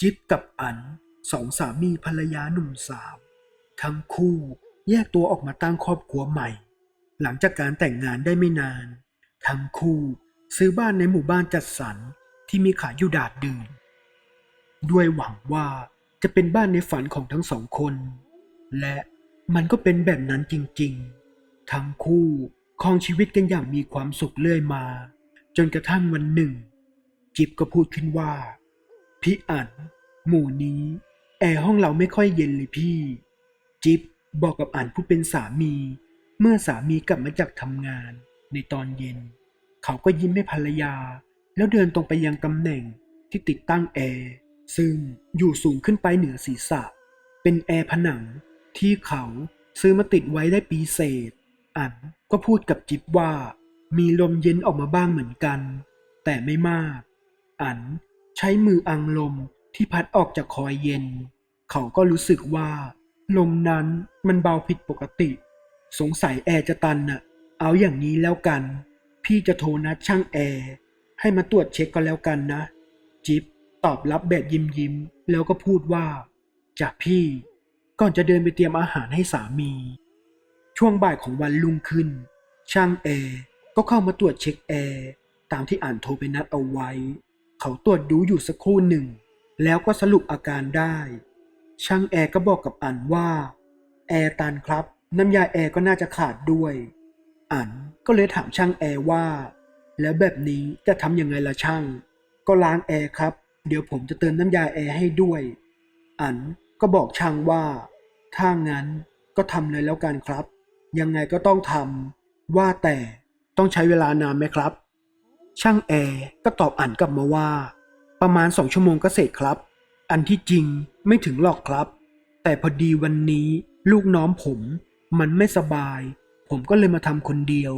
จิ๊บกับอันสองสามีภรรยาหนุ่มสาว ทั้งคู่แยกตัวออกมาตั้งครอบครัวใหม่ หลังจากการแต่งงานได้ไม่นาน ทั้งคู่ซื้อบ้านในหมู่บ้านจัดสรรที่มีขายอยู่ดาดดื่นด้วยหวังว่าจะเป็นบ้านในฝันของทั้งสองคน และมันก็เป็นแบบนั้นจริงๆ ทั้งคู่ครองชีวิตกันอย่างมีความสุขเรื่อยมา จนกระทั่งวันหนึ่ง จิบก็พูดขึ้นว่า พี่อั๋น หมู่นี้ แอร์ห้องเราไม่ค่อยเย็นเลยพี่ จิบบอกกับอั๋นผู้เป็นสามี เมื่อสามีกลับมาจากทำงาน ในตอนเย็น เขาก็ยิ้มให้ภรรยา แล้วเดินตรงไปยังตำแหน่งที่ติดตั้งแอร์ซึ่งอยู่สูงขึ้นไปเหนือศีรษะ เป็นแอร์ผนังที่เขาซื้อมาติดไว้ได้ปีเศษ อันก็พูดกับจิบว่า มีลมเย็นออกมาบ้างเหมือนกัน แต่ไม่มาก อันใช้มืออังลม ที่พัดออกจากคอยเย็น เขาก็รู้สึกว่า ลมนั้นมันเบาผิดปกติ สงสัยแอร์จะตันน่ะ เอาอย่างนี้แล้วกัน พี่จะโทรนัดช่างแอร์ให้มาตรวจเช็คก็แล้วกันนะ จิ๊บตอบรับแบบยิ้มยิ้มแล้วก็พูดว่าจากพี่ก่อนจะเดินไปเตรียมอาหารให้สามี ช่วงบ่ายของวันรุ่งขึ้น ช่างแอร์ก็เข้ามาตรวจเช็คแอร์ตามที่อ่านโทรไปนัดเอาไว้ เขาตรวจดูอยู่สักครู่หนึ่ง แล้วก็สรุปอาการได้ ช่างแอร์ก็บอกกับอันว่า แอร์ตันครับ น้ำยาแอร์ก็น่าจะขาดด้วย อันก็เลยถามช่างแอร์ว่า แล้วแบบนี้จะทำยังไงล่ะช่าง ก็ล้างแอร์ครับ เดี๋ยวผมจะเติมน้ำยาแอร์ให้ด้วย อันก็บอกช่างว่า ถ้างั้นก็ทำเลยแล้วกันครับ ยังไงก็ต้องทำว่าแต่ต้องใช้เวลานานไหมครับ ช่างแอร์ก็ตอบอันกลับมาว่า ประมาณสองชั่วโมงก็เสร็จครับ อันที่จริงไม่ถึงหรอกครับ แต่พอดีวันนี้ลูกน้องผมมันไม่สบาย ผมก็เลยมาทำคนเดียว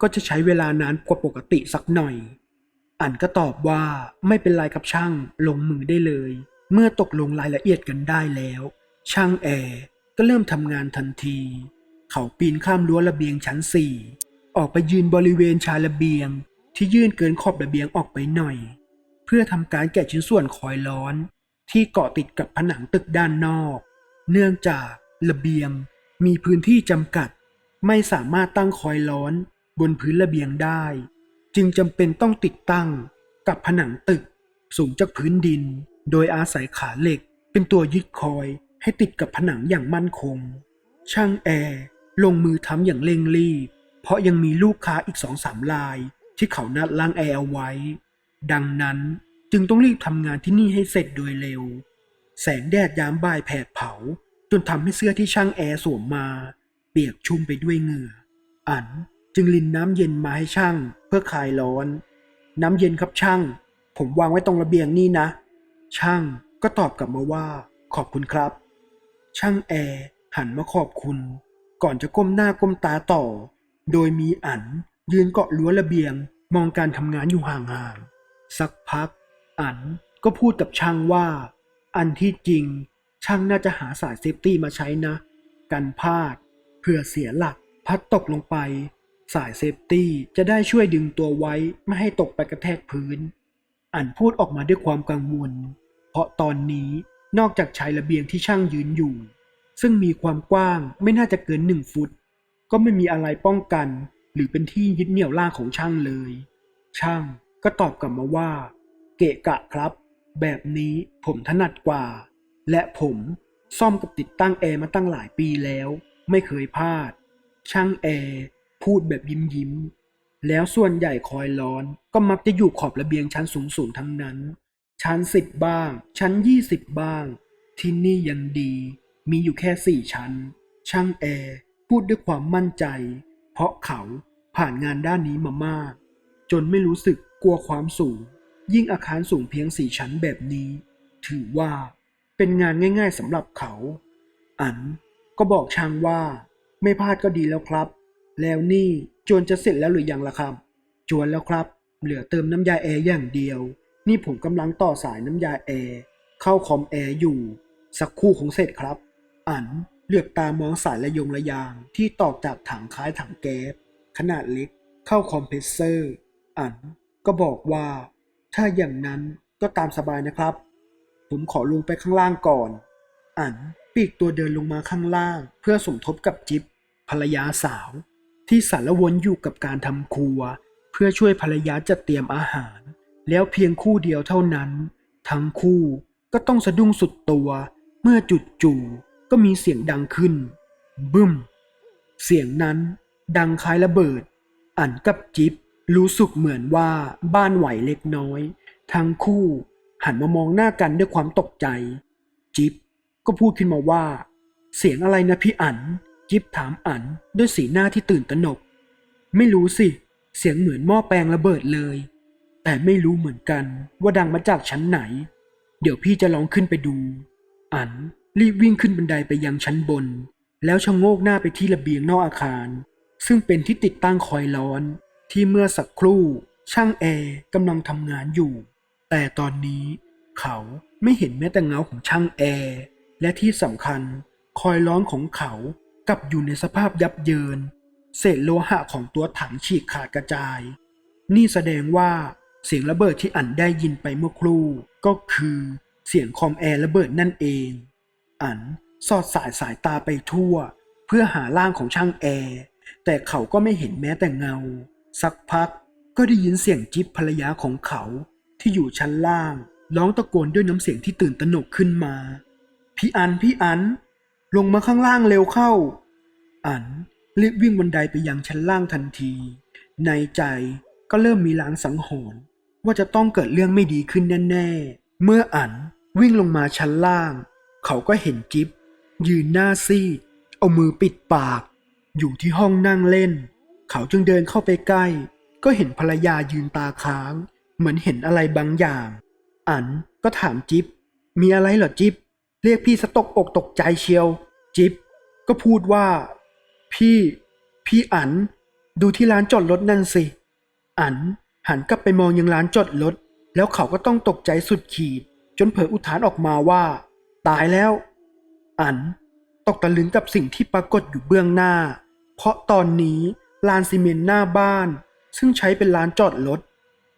ก็จะใช้เวลานานกว่าปกติสักหน่อย อันก็ตอบว่าไม่เป็นไรครับช่างลงมือได้เลย เมื่อตกลงรายละเอียดกันได้แล้ว ช่างแอร์ก็เริ่มทำงานทันที เขาปีนข้ามรั้วระเบียงชั้นสี่ออกไปยืนบริเวณชายระเบียง ที่ยื่นเกินขอบระเบียงออกไปหน่อย พื่อทำการแกะชิ้นส่วนคอยร้อน ที่เกาะติดกับผนังตึกด้านนอก เนื่องจากระเบียงมีพื้นที่จำกัด ไม่สามารถตั้งคอยร้อนบนพื้นระเบียงได้ จึงจำเป็นต้องติดตั้งกับผนังตึกสูงจากพื้นดิน โดยอาศัยขาเหล็กเป็นตัวยึดคอยให้ติดกับผนังอย่างมั่นคง ช่างแอร์ลงมือทำอย่างเร่งรีบ เพราะยังมีลูกค้าอีกสองสามรายที่เขานัดล้างแอร์เอาไว้ ดังนั้นจึงต้องรีบทำงานที่นี่ให้เสร็จโดยเร็ว แสงแดดยามบ่ายแผดเผา จนทำให้เสื้อที่ช่างแอร์สวมมา เปียกชุ่มไปด้วยเหงื่อ อันจึงลินน้ำเย็นมาให้ช่างเพื่อคลายร้อน น้ำเย็นครับช่าง ผมวางไว้ตรงระเบียงนี่นะ ช่างก็ตอบกลับมาว่า ขอบคุณครับ ช่างแอร์หันมาขอบคุณ ก่อนจะก้มหน้าก้มตาต่อ โดยมีอันยืนเกาะรั้วระเบียงมองการทำงานอยู่ห่างๆ สักพัก อันก็พูดกับช่างว่า อันที่จริงช่างน่าจะหาสายเซฟตี้มาใช้นะ กันพลาดเผื่อเสียหลักพัดตกลงไป สายเซฟตี้จะได้ช่วยดึงตัวไว้ไม่ให้ตกไปกระแทกพื้น อันพูดออกมาด้วยความกังวล เพราะตอนนี้นอกจากชายระเบียงที่ช่างยืนอยู่ ซึ่งมีความกว้างไม่น่าจะเกินหนึ่งฟุต ก็ไม่มีอะไรป้องกัน หรือเป็นที่ยึดเหนี่ยวล่างของช่างเลย ช่าง ก็ตอบกลับมาว่า เกะกะครับ แบบนี้ผมถนัดกว่า และผมซ่อมกับติดตั้งแอร์มาตั้งหลายปีแล้ว ไม่เคยพลาด ช่างแอร์พูดแบบยิ้มยิ้ม แล้วส่วนใหญ่คอยร้อนก็มักจะอยู่ขอบระเบียงชั้นสูงๆทั้งนั้น ชั้นสิบบ้าง ชั้นยี่สิบบ้าง ที่นี่ยังดี มีอยู่แค่สี่ชั้น ช่างแอร์พูดด้วยความมั่นใจ เพราะเขาผ่านงานด้านนี้มามาก จนไม่รู้สึก กลัวความสูง ยิ่งอาคารสูงเพียงสี่ชั้นแบบนี้ ถือว่าเป็นงานง่าย ๆสำหรับเขา อันก็บอกช่างว่า ไม่พลาดก็ดีแล้วครับ แล้วนี่จวนจะเสร็จแล้วหรือยังล่ะครับจวนแล้วครับ เหลือเติมน้ำยาแอร์อย่างเดียว นี่ผมกำลังต่อสายน้ำยาแอร์เข้าคอมแอร์อยู่ สักครู่คงเสร็จครับ อันเหลือบตามองสายระยงระยางที่ตอกจากถังคล้ายถังแก๊สขนาดเล็กเข้าคอมเพรสเซอร์ อัน ก็บอกว่า ถ้าอย่างนั้นก็ตามสบายนะครับ ผมขอลงไปข้างล่างก่อน อันปีกตัวเดินลงมาข้างล่าง เพื่อสมทบกับจิ๊บภรรยาสาว ที่สารวนอยู่กับการทำครัว เพื่อช่วยภรรยาจัดเตรียมอาหาร แล้วเพียงคู่เดียวเท่านั้น ทั้งคู่ก็ต้องสะดุ้งสุดตัว เมื่อจุดจู่ก็มีเสียงดังขึ้น บึ้ม เสียงนั้นดังคล้ายระเบิด อันกับจิ๊บ รู้สึกเหมือนว่าบ้านไหวเล็กน้อย ทั้งคู่หันมามองหน้ากันด้วยความตกใจ จิ๊บก็พูดขึ้นมาว่า เสียงอะไรนะพี่อันจิ๊บถามอันด้วยสีหน้าที่ตื่นตระหนก ไม่รู้สิ เสียงเหมือนหม้อแปลงระเบิดเลย แต่ไม่รู้เหมือนกันว่าดังมาจากชั้นไหน เดี๋ยวพี่จะลองขึ้นไปดู อันรีบวิ่งขึ้นบันไดไปยังชั้นบน แล้วชะโงกหน้าไปที่ระเบียงนอกอาคาร ซึ่งเป็นที่ติดตั้งคอยร้อน ที่เมื่อสักครู่ช่างแอร์กำลังทำงานอยู่ แต่ตอนนี้เขาไม่เห็นแม้แต่เงาของช่างแอร์ และที่สำคัญคอยร้อนของเขากลับอยู่ในสภาพยับเยิน เศษโลหะของตัวถังฉีกขาดกระจาย นี่แสดงว่าเสียงระเบิดที่อันได้ยินไปเมื่อครู่ ก็คือเสียงคอมแอร์ระเบิดนั่นเอง อันสอดสายสายตาไปทั่ว เพื่อหาร่างของช่างแอร์ แต่เขาก็ไม่เห็นแม้แต่เงา สักพักก็ได้ยินเสียงจิ๊บภรรยาของเขาที่อยู่ชั้นล่าง ร้องตะโกนด้วยน้ำเสียงที่ตื่นตระหนกขึ้นมา พี่อันพี่อัน ลงมาข้างล่างเร็วเข้า อันรีบวิ่งบันไดไปยังชั้นล่างทันที ในใจก็เริ่มมีลางสังหรณ์ว่าจะต้องเกิดเรื่องไม่ดีขึ้นแน่ ๆ เมื่ออันวิ่งลงมาชั้นล่าง เขาก็เห็นจิ๊บยืนหน้าซีดเอามือปิดปาก อยู่ที่ห้องนั่งเล่น เขาจึงเดินเข้าไปใกล้ ก็เห็นภรรยายืนตาค้าง เหมือนเห็นอะไรบางอย่าง อันก็ถามจิ๊บมีอะไรเหรอจิ๊บเรียกพี่สะตกอกตกใจเชียว จิ๊บก็พูดว่า พี่ พี่อัน ดูที่ร้านจอดรถนั่นสิ อันหันกลับไปมองยังร้านจอดรถ แล้วเขาก็ต้องตกใจสุดขีด จนเผยอุทานออกมาว่า ตายแล้ว อันตกตะลึงกับสิ่งที่ปรากฏอยู่เบื้องหน้า เพราะตอนนี้ ลานซีเมนต์หน้าบ้าน ซึ่งใช้เป็นลานจอดรถ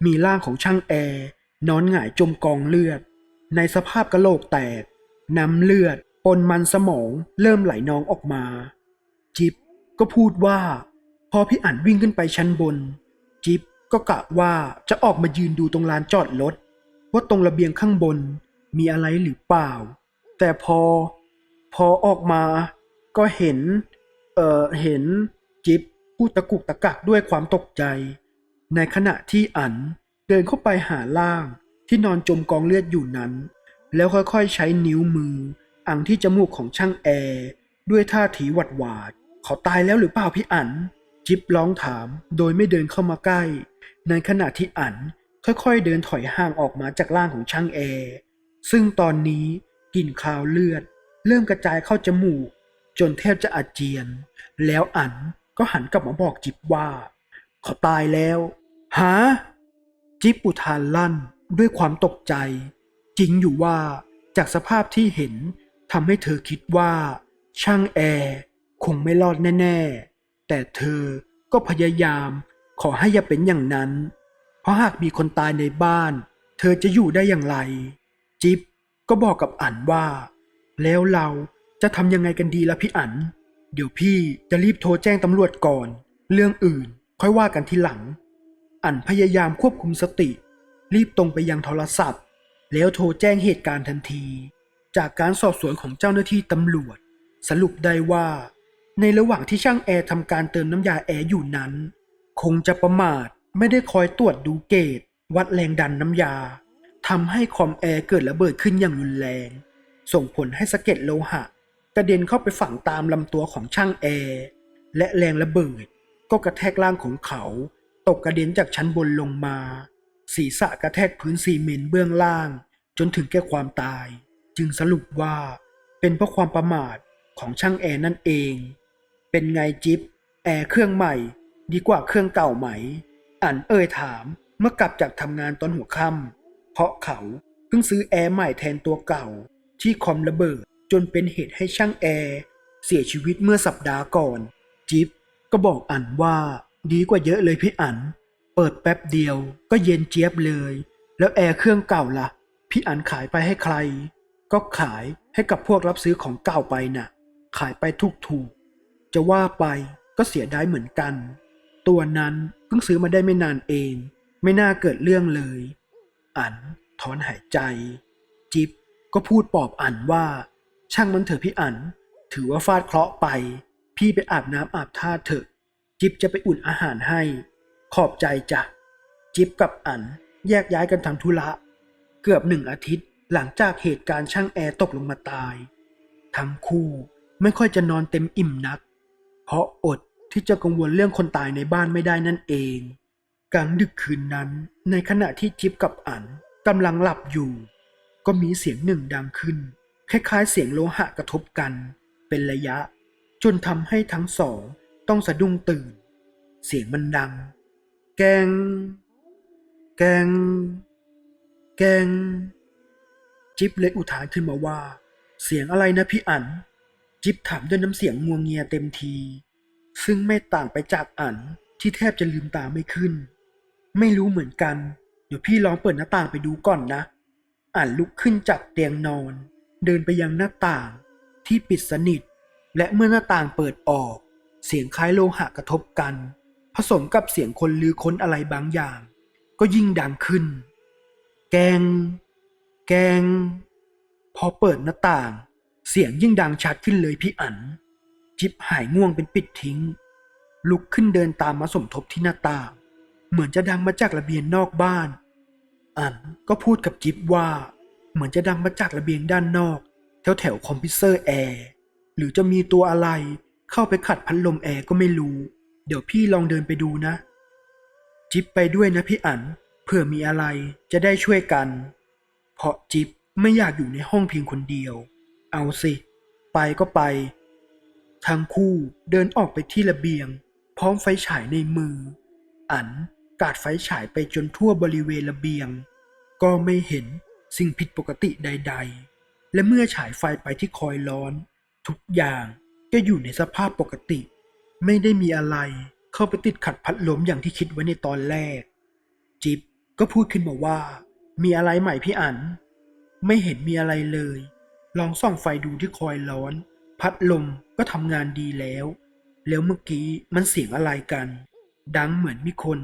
มีร่างของช่างแอร์นอนหงายจมกองเลือด ในสภาพกระโหลกแตก น้ำเลือดปนมันสมองเริ่มไหลนองออกมา จิ๊บก็พูดว่า พอพี่อั๋นวิ่งขึ้นไปชั้นบน จิ๊บก็กะว่าจะออกมายืนดูตรงลานจอดรถว่าตรงระเบียงข้างบนมีอะไรหรือเปล่า แต่พอ พอออกมาก็เห็น เออเห็นจิ๊บ พูดตะกุกตะกักด้วยความตกใจ ในขณะที่อั๋นเดินเข้าไปหาล่างที่นอนจมกองเลือดอยู่นั้น แล้วค่อยๆใช้นิ้วมือ อังที่จมูกของช่างแอร์ด้วยท่าทีหวัดหวาดเขาตายแล้วหรือเปล่าพี่อั๋นจิ๊บร้องถามโดยไม่เดินเข้ามาใกล้ ในขณะที่อั๋นค่อยๆเดินถอยห่างออกมาจากร่างของช่างแอร์ซึ่งตอนนี้กลิ่นคาวเลือด เริ่มกระจายเข้าจมูก จนแทบจะอาเจียน แล้วอั๋น ก็หันกลับมาบอกจิบว่า เขาตายแล้วฮะจิบอุทานลั่นด้วยความตกใจ จริงอยู่ว่าจากสภาพที่เห็นทำให้เธอคิดว่า ช่างแอร์คงไม่รอดแน่ ๆ แต่เธอก็พยายามขอให้อย่าเป็นอย่างนั้น เพราะหากมีคนตายในบ้าน เธอจะอยู่ได้อย่างไร จิ๊บก็บอกกับอั๋นว่า แล้วเราจะทำยังไงกันดีล่ะพี่อั๋น เดี๋ยวพี่จะรีบโทรแจ้งตำรวจก่อน เรื่องอื่นค่อยว่ากันทีหลัง อันพยายามควบคุมสติ รีบตรงไปยังโทรศัพท์ แล้วโทรแจ้งเหตุการณ์ทันที จากการสอบสวนของเจ้าหน้าที่ตำรวจ สรุปได้ว่า ในระหว่างที่ช่างแอร์ทำการเติมน้ำยาแอร์อยู่นั้น คงจะประมาทไม่ได้คอยตรวจดูเกจวัดแรงดันน้ำยาทำให้คอมแอร์เกิดระเบิดขึ้นอย่างรุนแรง ส่งผลให้สะเก็ดโลหะ กระเด็นเข้าไปฝังตามลำตัวของช่างแอร์และแรงระเบิด ก็กระแทกร่างของเขา ตกกระเด็นจากชั้นบนลงมา ศีรษะกระแทกพื้นซีเมนต์เบื้องล่าง จนถึงแก่ความตาย จึงสรุปว่าเป็นเพราะความประมาทของช่างแอร์นั่นเอง เป็นไงจิ๊บแอร์เครื่องใหม่ ดีกว่าเครื่องเก่าไหม อันเอ่ยถามเมื่อกลับจากทำงานตอนหัวค่ำเพราะเขาเพิ่งซื้อแอร์ใหม่แทนตัวเก่าที่คอมระเบิด จนเป็นเหตุให้ช่างแอร์เสียชีวิตเมื่อสัปดาห์ก่อน จิ๊บก็บอกอันว่าดีกว่าเยอะเลยพี่อัน เปิดแป๊บเดียวก็เย็นเจี๊ยบเลย แล้วแอร์เครื่องเก่าล่ะ พี่อันขายไปให้ใคร ก็ขายให้กับพวกรับซื้อของเก่าไปน่ะ ขายไปทุกถูก จะว่าไปก็เสียดายเหมือนกัน ตัวนั้นเพิ่งซื้อมาได้ไม่นานเอง ไม่น่าเกิดเรื่องเลย อันถอนหายใจ จิ๊บก็พูดปลอบอันว่า ช่างมันเถอะพี่อันถือว่าฟาดเคราะห์ไป พี่ไปอาบน้ำอาบท่าเถอะ จิ๊บจะไปอุ่นอาหารให้ ขอบใจจ้ะ จิ๊บกับอันแยกย้ายกันทำธุระ เกือบหนึ่งอาทิตย์หลังจากเหตุการณ์ช่างแอร์ตกลงมาตาย ทั้งคู่ไม่ค่อยจะนอนเต็มอิ่มนัก เพราะอดที่จะกังวลเรื่องคนตายในบ้านไม่ได้นั่นเอง กลางดึกคืนนั้น ในขณะที่จิ๊บกับอันกำลังหลับอยู่ ก็มีเสียงหนึ่งดังขึ้น คล้ายๆ เสียงโลหะกระทบกัน เป็นระยะ จนทำให้ทั้งสองต้องสะดุ้งตื่น เสียงมันดัง แกง แกง แกง จิ๊บเลยอุทานขึ้นมาว่า เสียงอะไรนะพี่อันจิ๊บถามด้วยน้ำเสียงงวงเงียเต็มที ซึ่งไม่ต่างไปจากอันที่แทบจะลืมตาไม่ขึ้น ไม่รู้เหมือนกัน เดี๋ยวพี่ลองเปิดหน้าต่างไปดูก่อนนะ อ่านลุกขึ้นจากเตียงนอน เดินไปยังหน้าต่างที่ปิดสนิท และเมื่อหน้าต่างเปิดออก เสียงคล้ายโลหะกระทบกัน ผสมกับเสียงคนลือค้นอะไรบางอย่าง ก็ยิ่งดังขึ้น แกง แกง พอเปิดหน้าต่าง เสียงยิ่งดังชัดขึ้นเลยพี่อันจิ๊บหายง่วงเป็นปิดทิ้ง ลุกขึ้นเดินตามมาสมทบที่หน้าต่าง เหมือนจะดังมาจากระเบียงนอกบ้าน อันก็พูดกับจิ๊บว่า เหมือนจะดังมาจากระเบียงด้านนอก แถวแถวคอมพิวเซอร์แอร์หรือจะมีตัวอะไรเข้าไปขัดพัดลมแอร์ก็ไม่รู้ เดี๋ยวพี่ลองเดินไปดูนะ จิ๊บไปด้วยนะพี่อันเผื่อมีอะไรจะได้ช่วยกัน เพราะจิ๊บไม่อยากอยู่ในห้องเพียงคนเดียว เอาสิ ไปก็ไป ทั้งคู่เดินออกไปที่ระเบียง พร้อมไฟฉายในมือ อันกาดไฟฉายไปจนทั่วบริเวณระเบียง ก็ไม่เห็น สิ่งผิดปกติใด ๆ และเมื่อฉายไฟไปที่คอยร้อน ทุกอย่างก็อยู่ในสภาพปกติ ไม่ได้มีอะไรเข้าไปติดขัดพัดลมอย่างที่คิดไว้ในตอนแรก จิ๊บก็พูดขึ้นมาว่า มีอะไรใหม่พี่อัน ไม่เห็นมีอะไรเลย ลองส่องไฟดูที่คอยร้อน พัดลมก็ทำงานดีแล้ว แล้วเมื่อกี้มันเสียงอะไรกัน ดังเหมือนมีคน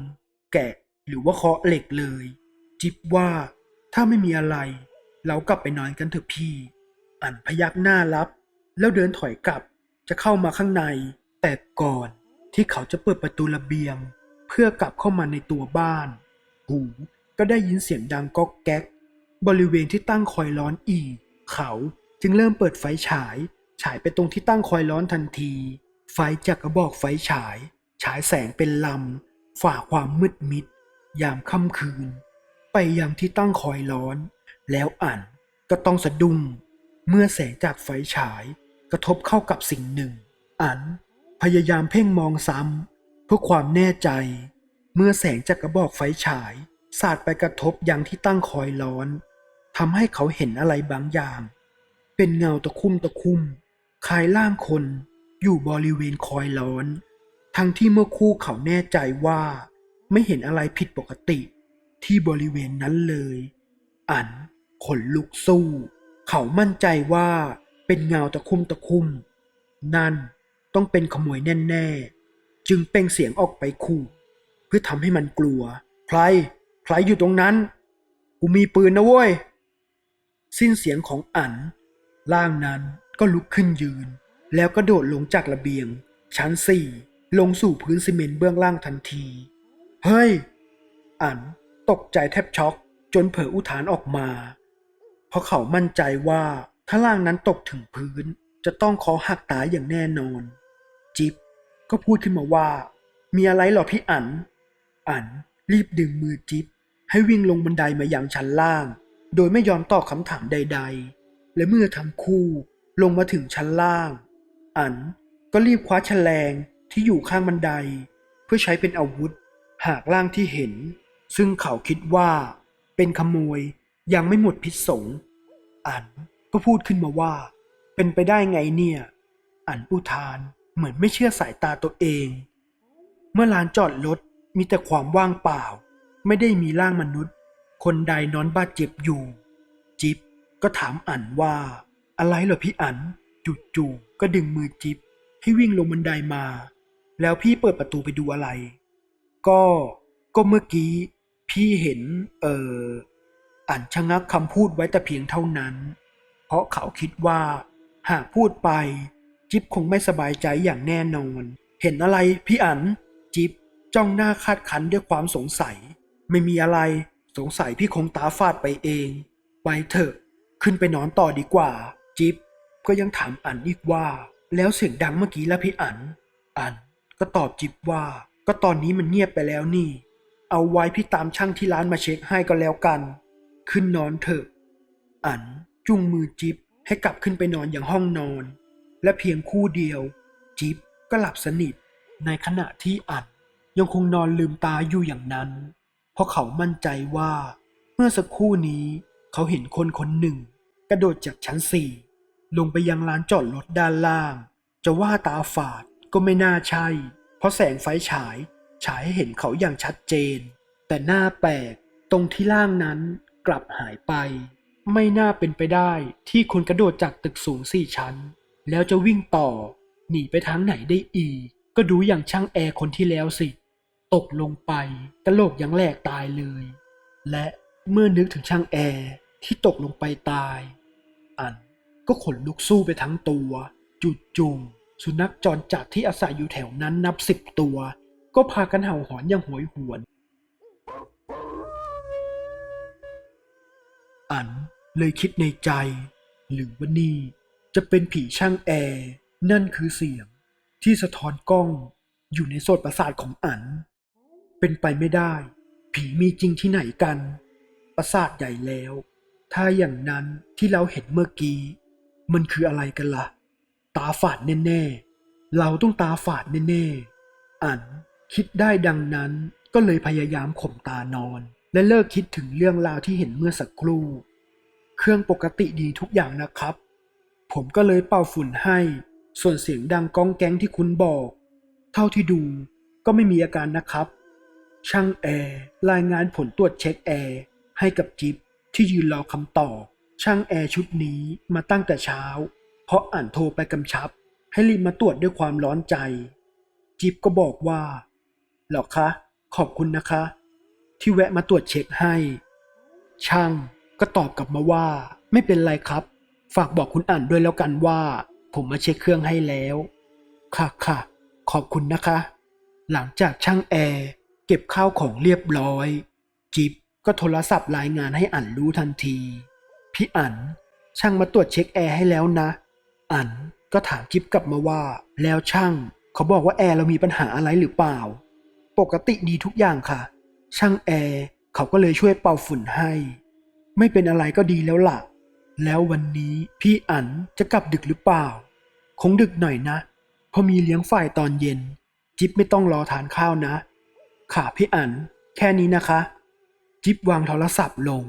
แกะหรือว่าเคาะเหล็กเลย จิบว่า ถ้าไม่มีอะไร เรากลับไปนอนกันเถอะพี่ อันพยักหน้ารับ แล้วเดินถอยกลับ จะเข้ามาข้างใน แต่ก่อนที่เขาจะเปิดประตูระเบียง เพื่อกลับเข้ามาในตัวบ้าน หู ก็ได้ยินเสียงดังก๊อกแก๊ก บริเวณที่ตั้งคอยร้อนอีก เขาจึงเริ่มเปิดไฟฉาย ฉายไปตรงที่ตั้งคอยร้อนทันที ไฟจากกระบอกไฟฉาย ฉายแสงเป็นลำฝ่าความมืดมิด ยามค่ำคืน ไปยังที่ตั้งคอยร้อน แล้วอ่านก็ต้องสะดุ้งเมื่อแสงจากไฟฉายกระทบเข้ากับสิ่งหนึ่ง อันพยายามเพ่งมองซ้ำเพื่อความแน่ใจ เมื่อแสงจากกระบอกไฟฉาย สาดไปกระทบยังที่ตั้งคอยร้อนทำให้เขาเห็นอะไรบางอย่าง เป็นเงาตะคุ่มตะคุ่มคล้ายร่างคนอยู่บริเวณคอยร้อน ทั้งที่เมื่อคู่เขาแน่ใจว่า ไม่เห็นอะไรผิดปกติ ที่บริเวณนั้นเลย อันขนลุกสู้ เขามั่นใจว่าเป็นเงาตะคุ่มตะคุ่ม นั่นต้องเป็นขโมยแน่ๆ จึงเป่งเสียงออกไปขู่ เพื่อทำให้มันกลัว ใคร ใครอยู่ตรงนั้น กูมีปืนนะเว้ย สิ้นเสียงของอันร่างนั้นก็ลุกขึ้นยืน แล้วก็โดดลงจากระเบียง ชั้นสี่ลงสู่พื้นซีเมนต์เบื้องล่างทันที เฮ้ย อัน ตกใจแทบช็อกจนเผลออุทานออกมา เพราะเขามั่นใจว่าถ้าร่างนั้นตกถึงพื้น จะต้องคอหักตายอย่างแน่นอน จิ๊บก็พูดขึ้นมาว่า มีอะไรหรอพี่อันอันรีบดึงมือจิ๊บให้วิ่งลงบันไดมาอย่างชั้นล่าง โดยไม่ยอมตอบคำถามใด ๆ และเมื่อทั้งคู่ลงมาถึงชั้นล่าง อันก็รีบคว้าแฉลงที่อยู่ข้างบันได เพื่อใช้เป็นอาวุธ หากร่างที่เห็น ซึ่งเขาคิดว่าเป็นขโมยยังไม่หมดพิษสงอันก็พูดขึ้นมาว่า เป็นไปได้ไงเนี่ย อันอุทานเหมือนไม่เชื่อสายตาตัวเอง เมื่อลานจอดรถมีแต่ความว่างเปล่า ไม่ได้มีร่างมนุษย์ คนใดนอนบาดเจ็บอยู่ จิปก็ถามอันว่า อะไรเหรอพี่อันจู่ๆก็ดึงมือจิ๊บให้วิ่งลงบันไดมา แล้วพี่เปิดประตูไปดูอะไร ก็ก็เมื่อกี้ พี่เห็นเอออ่านชะงักคำพูดไว้แต่เพียงเท่านั้น เพราะเขาคิดว่า หากพูดไป จิ๊บคงไม่สบายใจอย่างแน่นอน เห็นอะไรพี่อันจิ๊บจ้องหน้าคาดคันด้วยความสงสัย ไม่มีอะไรสงสัยพี่คงตาฟาดไปเองไปเถอะ ขึ้นไปนอนต่อดีกว่า จิ๊บก็ยังถามอันอีกว่า แล้วเสียงดังเมื่อกี้แล้วพี่อัน อันก็ตอบจิ๊บว่า ก็ตอนนี้มันเงียบไปแล้วนี่ เอาไว้พี่ตามช่างที่ร้านมาเช็คให้ก็แล้วกัน ขึ้นนอนเถอะ อันจุงมือจิ๊บให้กลับขึ้นไปนอนอย่างห้องนอน และเพียงคู่เดียว จิ๊บก็หลับสนิท ในขณะที่อันยังคงนอนลืมตาอยู่อย่างนั้น เพราะเขามั่นใจว่า เมื่อสักครู่นี้เขาเห็นคนคนหนึ่ง กระโดดจากชั้นสี่ลงไปยังลานจอดรถด้านล่าง จะว่าตาฝาดก็ไม่น่าใช่ เพราะแสงไฟฉาย ฉายให้เห็นเขาอย่างชัดเจน แต่หน้าแปลกตรงที่ล่างนั้นกลับหายไป ไม่น่าเป็นไปได้ที่คนกระโดดจากตึกสูงสี่ชั้น แล้วจะวิ่งต่อ หนีไปทางไหนได้อีก ก็ดูอย่างช่างแอร์คนที่แล้วสิ ตกลงไปกระโหลกยังแหลกตายเลย และเมื่อนึกถึงช่างแอร์ที่ตกลงไปตาย อันก็ขนลุกสู้ไปทั้งตัวจู่ๆสุนัขจรจัดที่อาศัยอยู่แถวนั้นนับสิบตัว ก็พากันเห่าหอนอย่างโหยหวน อันเลยคิดในใจ หรือว่านี่จะเป็นผีช่างแอร์ นั่นคือเสียงที่สะท้อนกล้องอยู่ในโสดประสาทของอัน เป็นไปไม่ได้ ผีมีจริงที่ไหนกัน ประสาทใหญ่แล้ว ถ้าอย่างนั้นที่เราเห็นเมื่อกี้ มันคืออะไรกันละ่ะ ตาฝาดแน่ ๆ เราต้องตาฝาดแน่ ๆ อัน คิดได้ดังนั้นก็เลยพยายามข่มตานอน และเลิกคิดถึงเรื่องราวที่เห็นเมื่อสักครู่ เครื่องปกติดีทุกอย่างนะครับ ผมก็เลยเป่าฝุ่นให้ ส่วนเสียงดังก้องแก๊งที่คุณบอก เท่าที่ดูก็ไม่มีอาการนะครับ ช่างแอร์รายงานผลตรวจเช็คแอร์ให้กับจิ๊บที่ยืนรอคำตอบช่างแอร์ชุดนี้มาตั้งแต่เช้า เพราะอ่านโทรไปกำชับ ให้รีบมาตรวจด้วยความร้อนใจ จิ๊บก็บอกว่า หรอคะ ขอบคุณนะคะ ที่แวะมาตรวจเช็คให้ ช่างก็ตอบกลับมาว่า ไม่เป็นไรครับ ฝากบอกคุณอ่านด้วยแล้วกันว่า ผมมาเช็คเครื่องให้แล้ว ค่ะค่ะขอบคุณนะคะ หลังจากช่างแอร์เก็บข้าวของเรียบร้อยจิ๊บก็โทรศัพท์รายงานให้อั๋นรู้ทันที พี่อั๋นช่างมาตรวจเช็คแอร์ให้แล้วนะ อั๋นก็ถามจิ๊บกลับมาว่า แล้วช่าง เขาบอกว่าแอร์เรามีปัญหาอะไรหรือเปล่า ปกติดีทุกอย่างค่ะ ช่างแอร์เขาก็เลยช่วยเป่าฝุ่นให้ ไม่เป็นอะไรก็ดีแล้วล่ะ แล้ววันนี้พี่อั๋นจะกลับดึกหรือเปล่า คงดึกหน่อยนะเพราะมีเลี้ยงฝ่ายตอนเย็น จิ๊บไม่ต้องรอทานข้าวนะ ค่ะพี่อั๋นแค่นี้นะคะ จิ๊บวางโทรศัพท์ลง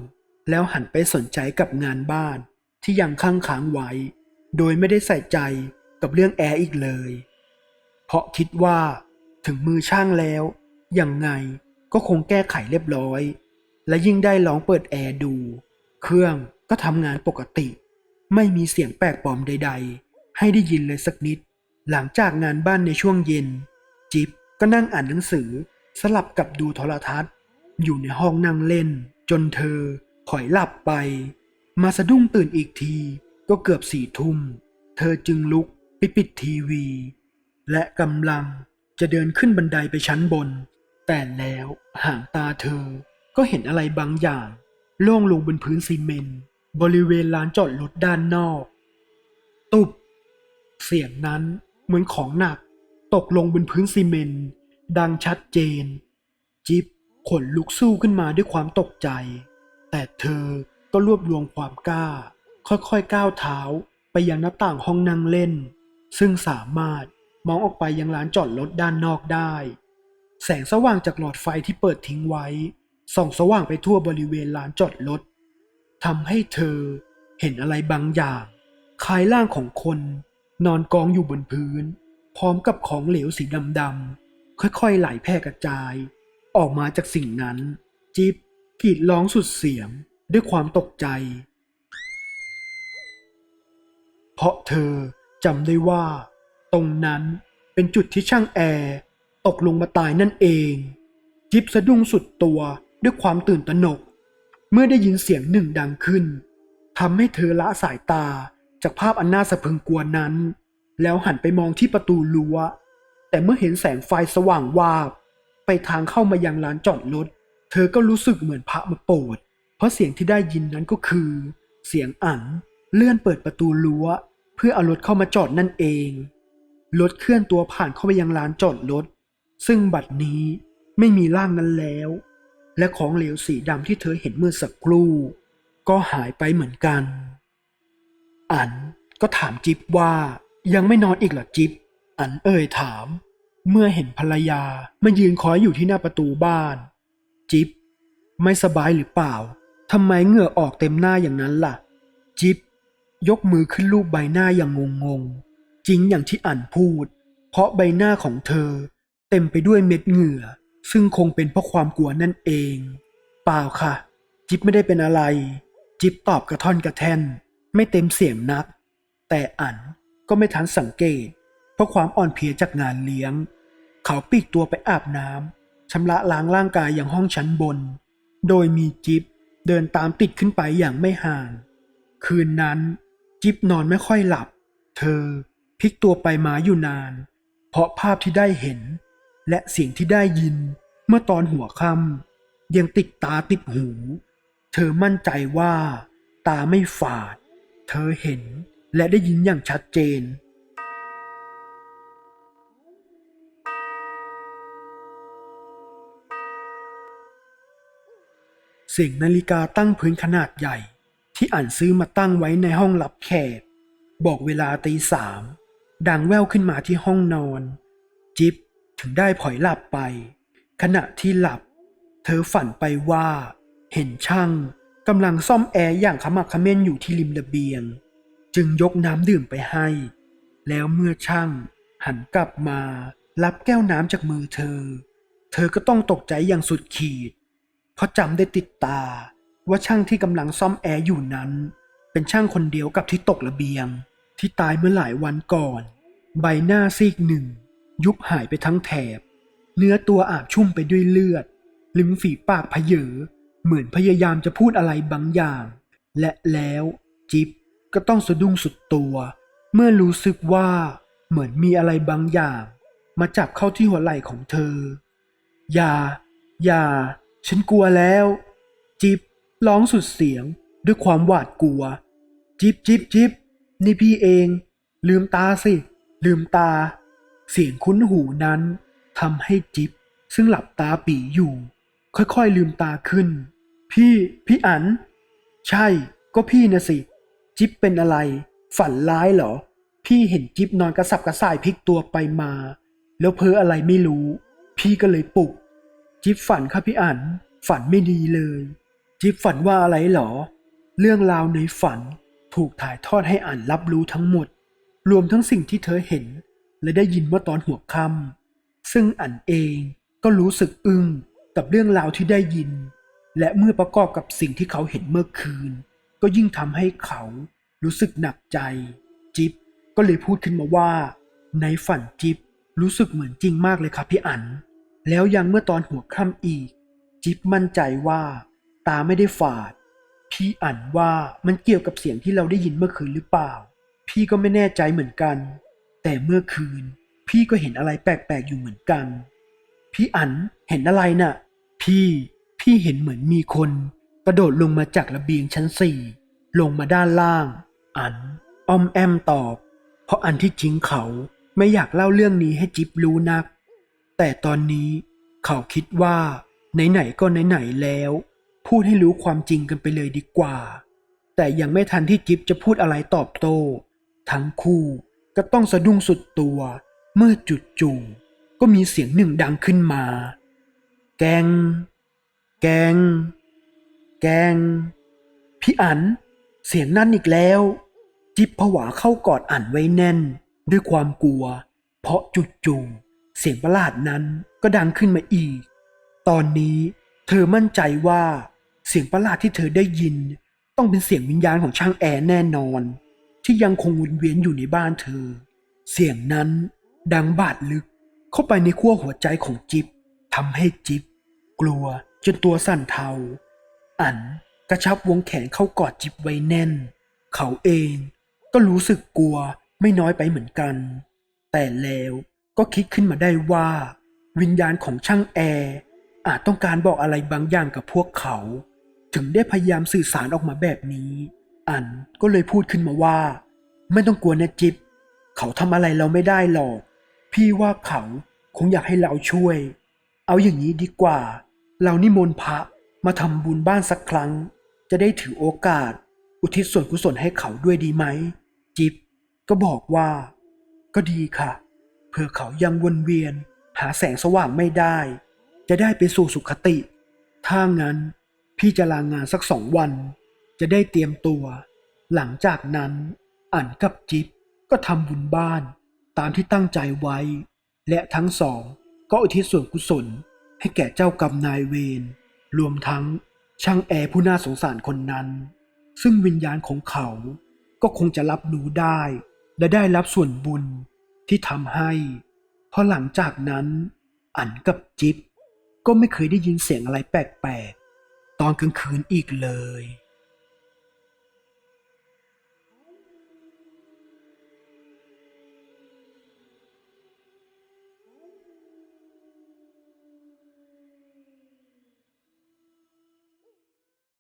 แล้วหันไปสนใจกับงานบ้านที่ยังค้างค้างไว้ โดยไม่ได้ใส่ใจกับเรื่องแอร์อีกเลย เพราะคิดว่า ถึงมือช่างแล้วยังไงก็คงแก้ไขเรียบร้อย และยิ่งได้ลองเปิดแอร์ดู เครื่องก็ทำงานปกติ ไม่มีเสียงแปลกปลอมใด ๆ ให้ได้ยินเลยสักนิด หลังจากงานบ้านในช่วงเย็น จิ๊บก็นั่งอ่านหนังสือสลับกับดูโทรทัศน์ อยู่ในห้องนั่งเล่น จนเธอผอยหลับไป มาสะดุ้งตื่นอีกทีก็เกือบสี่ทุ่ม เธอจึงลุกไปปิดทีวี และกำลัง จะเดินขึ้นบันไดไปชั้นบน แต่แล้วห่างตาเธอก็เห็นอะไรบางอย่างล่งลงบนพื้นซีเมนต์บริเวณลานจอดรถด้านนอก ตุบ เสียงนั้นเหมือนของหนัก ตกลงบนพื้นซีเมนต์ดังชัดเจน จิ๊บขนลุกสู้ขึ้นมาด้วยความตกใจ แต่เธอก็รวบรวมความกล้า ค่อยๆก้าวเท้าไปยังหน้าต่างห้องนั่งเล่น ซึ่งสามารถ มองออกไปยังลานจอดรถด้านนอกได้ แสงสว่างจากหลอดไฟที่เปิดทิ้งไว้ ส่องสว่างไปทั่วบริเวณลานจอดรถทำให้เธอเห็นอะไรบางอย่างคล้ายร่างของคนนอนกองอยู่บนพื้น พร้อมกับของเหลวสีดำๆค่อยๆไหลแพร่กระจาย ออกมาจากสิ่งนั้น จิ๊บกรีดร้องสุดเสียงด้วยความตกใจ เพราะเธอจำได้ว่า ตรงนั้นเป็นจุดที่ช่างแอร์ตกลงมาตายนั่นเอง จิบสะดุ้งสุดตัวด้วยความตื่นตระหนก เมื่อได้ยินเสียงหนึ่งดังขึ้นทำให้เธอละสายตาจากภาพอันน่าสะพรึงกลัวนั้น แล้วหันไปมองที่ประตูรั้ว แต่เมื่อเห็นแสงไฟสว่างวาบ ไปทางเข้ามายังลานจอดรถ เธอก็รู้สึกเหมือนพระมาโปรด เพราะเสียงที่ได้ยินนั้นก็คือ เสียงอั๋นเลื่อนเปิดประตูรั้ว เพื่อเอารถเข้ามาจอดนั่นเอง รถเคลื่อนตัวผ่านเข้าไปยังลานจอดรถ ซึ่งบัดนี้ไม่มีร่างนั้นแล้ว และของเหลวสีดำที่เธอเห็นเมื่อสักครู่ ก็หายไปเหมือนกัน อันก็ถามจิ๊บว่ายังไม่นอนอีกหรอจิ๊บ อันเอ่ยถาม เมื่อเห็นภรรยามายืนคอยอยู่ที่หน้าประตูบ้าน จิ๊บไม่สบายหรือเปล่าทำไมเหงื่อออกเต็มหน้าอย่างนั้นล่ะ จิ๊บยกมือขึ้นลูบใบหน้าอย่างงงๆ จริงอย่างที่อันพูด เพราะใบหน้าของเธอ เต็มไปด้วยเม็ดเหงื่อ ซึ่งคงเป็นเพราะความกลัวนั่นเอง เปล่าค่ะ จิ๊บไม่ได้เป็นอะไร จิ๊บตอบกระท่อนกระแท่น ไม่เต็มเสียงนัก แต่อันก็ไม่ทันสังเกต เพราะความอ่อนเพลียจากงานเลี้ยง เขาปีกตัวไปอาบน้ำชำระล้างร่างกายอย่างห้องชั้นบน โดยมีจิ๊บเดินตามติดขึ้นไปอย่างไม่ห่าง คืนนั้น จิ๊บนอนไม่ค่อยหลับ เธอ พลิกตัวไปมาอยู่นาน เพราะภาพที่ได้เห็น และเสียงที่ได้ยินเมื่อตอนหัวค่ำยังติดตาติดหู เธอมั่นใจว่า ตาไม่ฝาด เธอเห็นและได้ยินอย่างชัดเจน เสียงนาฬิกาตั้งพื้นขนาดใหญ่ ที่อ่านซื้อมาตั้งไว้ในห้องรับแขกบอกเวลาตีสาม ดังแว่วขึ้นมาที่ห้องนอน จิ๊บถึงได้ผลอยหลับไป ขณะที่หลับ เธอฝันไปว่า เห็นช่างกำลังซ่อมแอร์อย่างขมักเขม้นอยู่ที่ริมระเบียง จึงยกน้ำดื่มไปให้ แล้วเมื่อช่าง หันกลับมา รับแก้วน้ำจากมือเธอ เธอก็ต้องตกใจอย่างสุดขีด เพราะจำได้ติดตาว่าช่างที่กำลังซ่อมแอร์อยู่นั้น เป็นช่างคนเดียวกับที่ตกระเบียง ที่ตายเมื่อหลายวันก่อน ใบหน้าซีกหนึ่ง ยุบหายไปทั้งแถบ เนื้อตัวอาบชุ่มไปด้วยเลือด ลิ้มฝีปากพเยอเหมือนพยายามจะพูดอะไรบางอย่าง และแล้วจิ๊บก็ต้องสะดุ้งสุดตัว เมื่อรู้สึกว่าเหมือนมีอะไรบางอย่าง มาจับเข้าที่หัวไหล่ของเธอ อย่า อย่า ฉันกลัวแล้ว จิ๊บร้องสุดเสียงด้วยความหวาดกลัว จิ๊บจิ๊บจิ๊บ นี่พี่เอง ลืมตาสิ ลืมตา เสียงคุ้นหูนั้นทำให้จิ๊บซึ่งหลับตาปีอยู่ ค่อยๆลืมตาขึ้น พี่พี่อัน ใช่ ก็พี่นะสิ จิ๊บเป็นอะไร ฝันร้ายเหรอ พี่เห็นจิ๊บนอนกระสับกระส่ายพลิกตัวไปมา แล้วเพ้ออะไรไม่รู้ พี่ก็เลยปลุก จิ๊บฝันครับพี่อัน ฝันไม่ดีเลย จิ๊บฝันว่าอะไรเหรอ เรื่องราวในฝัน ถูกถ่ายทอดให้อ่านรับรู้ทั้งหมด รวมทั้งสิ่งที่เธอเห็น และได้ยินเมื่อตอนหัวค่ำซึ่งอันเองก็รู้สึกอึ้งกับเรื่องราวที่ได้ยิน และเมื่อประกอบกับสิ่งที่เขาเห็นเมื่อคืน ก็ยิ่งทำให้เขารู้สึกหนักใจ จิ๊บก็เลยพูดขึ้นมาว่า ในฝันจิ๊บรู้สึกเหมือนจริงมากเลยครับพี่อัน แล้วยังเมื่อตอนหัวค่ำอีก จิ๊บมั่นใจว่า ตาไม่ได้ฝาด พี่อันว่ามันเกี่ยวกับเสียงที่เราได้ยินเมื่อคืนหรือเปล่า พี่ก็ไม่แน่ใจเหมือนกัน แต่เมื่อคืน พี่ก็เห็นอะไรแปลกๆอยู่เหมือนกัน พี่อันเห็นอะไรน่ะ พี่พี่เห็นเหมือนมีคน กระโดดลงมาจากระเบียงชั้นสี่ลงมาด้านล่าง อันออมแอมตอบ เพราะอันที่จริงเขาไม่อยากเล่าเรื่องนี้ให้จิ๊บรู้นัก แต่ตอนนี้เขาคิดว่าไหนๆก็ไหนๆแล้ว พูดให้รู้ความจริงกันไปเลยดีกว่า แต่ยังไม่ทันที่จิ๊บจะพูดอะไรตอบโต้ ทั้งคู่ก็ต้องสะดุ้งสุดตัว เมื่อจุดจู่ๆก็มีเสียงหนึ่งดังขึ้นมา แกง แกง แกง พี่อัน เสียงนั่นอีกแล้ว จิ๊บผวาเข้ากอดอันไว้แน่น ด้วยความกลัว เพราะจู่ๆเสียงประหลาดนั้นก็ดังขึ้นมาอีก ตอนนี้เธอมั่นใจว่า เสียงประหลาดที่เธอได้ยิน ต้องเป็นเสียงวิญญาณของช่างแอร์แน่นอน ที่ยังคงวนเวียนอยู่ในบ้านเธอ เสียงนั้นดังบาดลึกเข้าไปในขั้วหัวใจของจิ๊บทำให้จิ๊บกลัวจนตัวสั่นเทา อันกระชับวงแขนเข้ากอดจิ๊บไว้แน่น เขาเองก็รู้สึกกลัวไม่น้อยไปเหมือนกัน แต่แล้วก็คิดขึ้นมาได้ว่า วิญญาณของช่างแอร์อาจต้องการบอกอะไรบางอย่างกับพวกเขา ถึงได้พยายามสื่อสารออกมาแบบนี้ อันก็เลยพูดขึ้นมาว่า ไม่ต้องกลัวนะจิ๊บเขาทำอะไรเราไม่ได้หรอก พี่ว่าเขาคงอยากให้เราช่วย เอาอย่างนี้ดีกว่า เรานิมนต์พระมาทำบุญบ้านสักครั้ง จะได้ถือโอกาส อุทิศส่วนกุศลให้เขาด้วยดีไหม จิ๊บก็บอกว่า ก็ดีค่ะเพื่อเขายังวนเวียน หาแสงสว่างไม่ได้ จะได้ไปสู่สุขติ ถ้างั้น พี่จะลางงานสักสองวัน จะได้เตรียมตัว หลังจากนั้นอันกับจิ๊บก็ทำบุญบ้านตามที่ตั้งใจไว้ และทั้งสองก็อุทิศส่วนกุศลให้แก่เจ้ากรรมนายเวรรวมทั้งช่างแอร์ผู้น่าสงสารคนนั้น ซึ่งวิญญาณของเขาก็คงจะรับรู้ได้ และได้รับส่วนบุญที่ทำให้เพราะหลังจากนั้น อันกับจิ๊บก็ไม่เคยได้ยินเสียงอะไรแปลกๆ อนกลางคืนอีกเลย